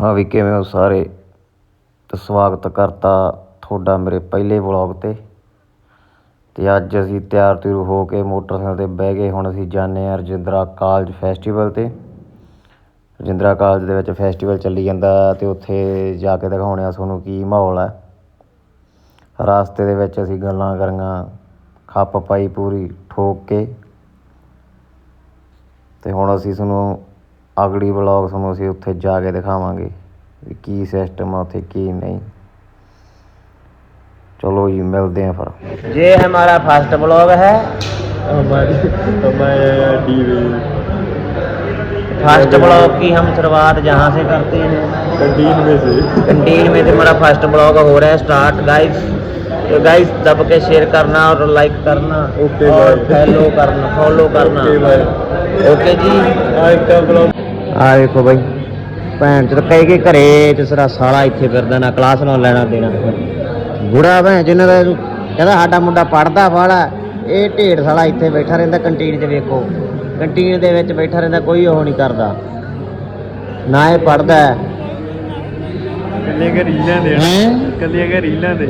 ਹਾਂ ਵੀ ਕਿਵੇਂ ਹੋ ਸਾਰੇ? ਤੇ ਸਵਾਗਤ ਕਰਤਾ ਤੁਹਾਡਾ ਮੇਰੇ ਪਹਿਲੇ ਵਲੌਗ ਤੇ। ਤੇ ਅੱਜ ਅਸੀਂ ਤਿਆਰ ਤਿਉਰ ਹੋ ਕੇ ਮੋਟਰਸਾਈਕਲ ਤੇ ਬਹਿ ਗਏ। ਹੁਣ ਅਸੀਂ ਜਾਂਦੇ ਹਾਂ ਰਜਿੰਦਰਾ ਕਾਲਜ ਫੈਸਟੀਵਲ ਤੇ। ਰਜਿੰਦਰਾ ਕਾਲਜ ਦੇ ਵਿੱਚ ਫੈਸਟੀਵਲ ਚੱਲੀ ਜਾਂਦਾ ਤੇ ਉੱਥੇ ਜਾ ਕੇ ਦਿਖਾਉਣੇ ਆ ਤੁਹਾਨੂੰ ਕੀ ਮਾਹੌਲ ਹੈ। ਰਾਸਤੇ ਦੇ ਵਿੱਚ ਅਸੀਂ ਗੱਲਾਂ ਕਰੀਆਂ ਖੱਪ ਪਾਈ ਪੂਰੀ ਠੋਕ ਕੇ। ਤੇ ਹੁਣ ਅਸੀਂ ਤੁਹਾਨੂੰ ਅਗਲੀ ਵਲੌਗ ਤੁਹਾਨੂੰ ਅਸੀਂ ਉੱਥੇ ਜਾ ਕੇ ਦਿਖਾਵਾਂਗੇ ਵੀ ਕੀ ਸਿਸਟਮ ਆ ਉੱਥੇ ਕੀ ਨਹੀਂ ਚਲੋ ਜੀ ਮਿਲਦੇ ਆ ਫਿਰ ये हमारा फर्स्ट ब्लॉग है हमारी हमारा डीवी फर्स्ट ब्लॉग की हम शुरुआत जहाँ से करते हैं कैंटीन में से कंटीन में से हमारा फर्स्ट ब्लॉग हो रहा है स्टार्ट गाइस तो गाइस दब के शेयर करना और लाइक करना Okay, और bye. फॉलो करना फॉलो करना ओके भाई ओके जी आज का ब्लॉग ਆ ਵੇਖੋ ਬਾਈ। ਭੈਣ ਚ ਕਹਿ ਕੇ ਘਰੇ ਤੇ ਸਾਰਾ ਸਾਲਾ ਇੱਥੇ ਫਿਰਦਾ ਨਾ ਕਲਾਸ ਨਾਲ ਲੈਣਾ ਦੇਣਾ। ਬੁੜਾ ਭੈਣ ਜਿਹਨਾਂ ਦਾ ਕਹਿੰਦਾ ਸਾਡਾ ਮੁੰਡਾ ਪੜਦਾ ਵਾਲਾ ਇਹ ਢੇਡ ਸਾਲਾ ਇੱਥੇ ਬੈਠਾ ਰਹਿੰਦਾ ਕੰਟੀਨ 'ਚ ਵੇਖੋ। ਕੰਟੀਨ ਦੇ ਵਿੱਚ ਬੈਠਾ ਰਹਿੰਦਾ ਕੋਈ ਉਹ ਨਹੀਂ ਕਰਦਾ। ਨਾ ਇਹ ਪੜਦਾ ਕੱਲੀਆਂ ਕੇ ਰੀਲਾਂ ਦੇ ਹੈ? ਕੱਲੀਆਂ ਕੇ ਰੀਲਾਂ ਦੇ।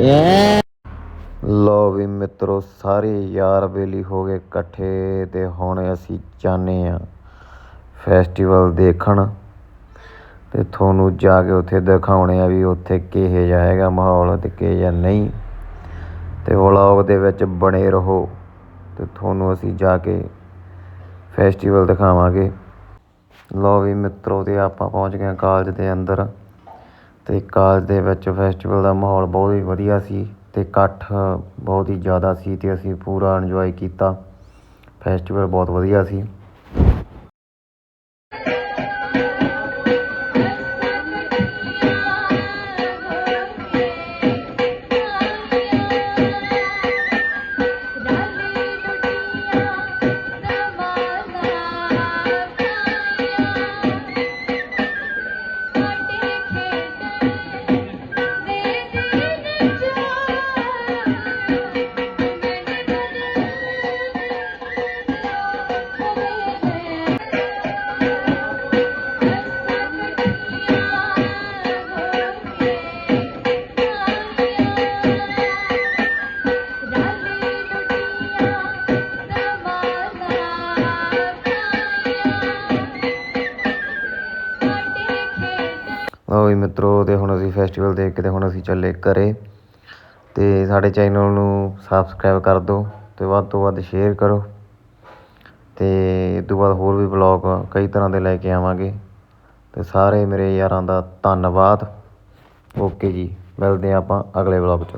ਲੋ ਵੀ ਮਿੱਤਰੋ ਸਾਰੇ ਯਾਰ ਬੇਲੀ ਹੋ ਗਏ ਇਕੱਠੇ ਤੇ ਹੁਣ ਅਸੀਂ ਜਾਣੇ ਆ ਫੈਸਟੀਵਲ ਦੇਖਣ। ਅਤੇ ਤੁਹਾਨੂੰ ਜਾ ਕੇ ਉੱਥੇ ਦਿਖਾਉਣੇ ਆ ਵੀ ਉੱਥੇ ਕਿਹੋ ਜਿਹਾ ਹੈਗਾ ਮਾਹੌਲ ਅਤੇ ਕਿਹੋ ਜਿਹਾ ਨਹੀਂ। ਅਤੇ ਵਲੌਗ ਦੇ ਵਿੱਚ ਬਣੇ ਰਹੋ। ਅਤੇ ਤੁਹਾਨੂੰ ਅਸੀਂ ਜਾ ਕੇ ਫੈਸਟੀਵਲ ਦਿਖਾਵਾਂਗੇ। ਲੋ ਵੀ ਮਿੱਤਰੋ ਅਤੇ ਆਪਾਂ ਪਹੁੰਚ ਗਏ ਹਾਂ ਕਾਲਜ ਦੇ ਅੰਦਰ। ਅਤੇ ਕਾਲਜ ਦੇ ਵਿੱਚ ਫੈਸਟੀਵਲ ਦਾ ਮਾਹੌਲ ਬਹੁਤ ਹੀ ਵਧੀਆ ਸੀ ਅਤੇ ਇਕੱਠ ਬਹੁਤ ਹੀ ਜ਼ਿਆਦਾ ਸੀ ਅਤੇ ਅਸੀਂ ਪੂਰਾ ਇੰਜੋਏ ਕੀਤਾ। ਫੈਸਟੀਵਲ ਬਹੁਤ ਵਧੀਆ ਸੀ। ਲਓ ਵੀ ਮਿੱਤਰੋ ਅਤੇ ਹੁਣ ਅਸੀਂ ਫੈਸਟੀਵਲ ਦੇਖ ਕੇ ਅਤੇ ਹੁਣ ਅਸੀਂ ਚੱਲੇ ਘਰੇ। ਅਤੇ ਸਾਡੇ ਚੈਨਲ ਨੂੰ ਸਬਸਕ੍ਰਾਈਬ ਕਰ ਦਿਓ ਅਤੇ ਵੱਧ ਤੋਂ ਵੱਧ ਸ਼ੇਅਰ ਕਰੋ। ਅਤੇ ਇਹ ਤੋਂ ਬਾਅਦ ਹੋਰ ਵੀ ਵਲੌਗ ਕਈ ਤਰ੍ਹਾਂ ਦੇ ਲੈ ਕੇ ਆਵਾਂਗੇ। ਅਤੇ ਸਾਰੇ ਮੇਰੇ ਯਾਰਾਂ ਦਾ ਧੰਨਵਾਦ। ਓਕੇ ਜੀ, ਮਿਲਦੇ ਹਾਂ ਆਪਾਂ ਅਗਲੇ ਵਲੌਗ 'ਚ।